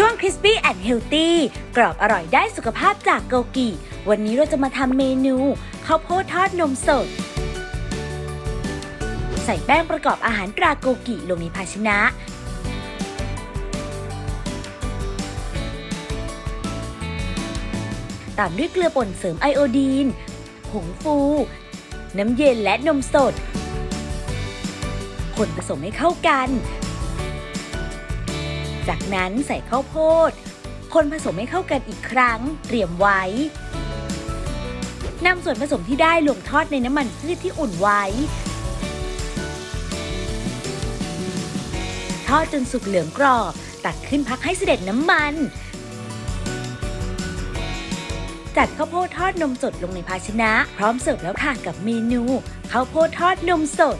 ช่วง Crispy and Healthy กรอบอร่อยได้สุขภาพจากโกกิ วันนี้เราจะมาทำเมนูข้าวโพดทอดนมสด ใส่แป้งประกอบอาหารตราโกกิลงในภาชนะ ตามด้วยเกลือป่นเสริมไอโอดีน ผงฟู น้ำเย็นและนมสด คนผสมให้เข้ากัน จากนั้นใส่ข้าวโพด คนผสมให้เข้ากันอีกครั้ง เตรียมไว้นำส่วนผสมที่ได้ลงทอดในน้ำมันพืชที่อุ่นไว้ ทอดจนสุกเหลืองกรอบ ตักขึ้นพักให้เสด็จน้ำมัน จัดข้าวโพดทอดนมสดลงในภาชนะ พร้อมเสิร์ฟแล้วค่ะกับเมนูข้าวโพดทอดนมสด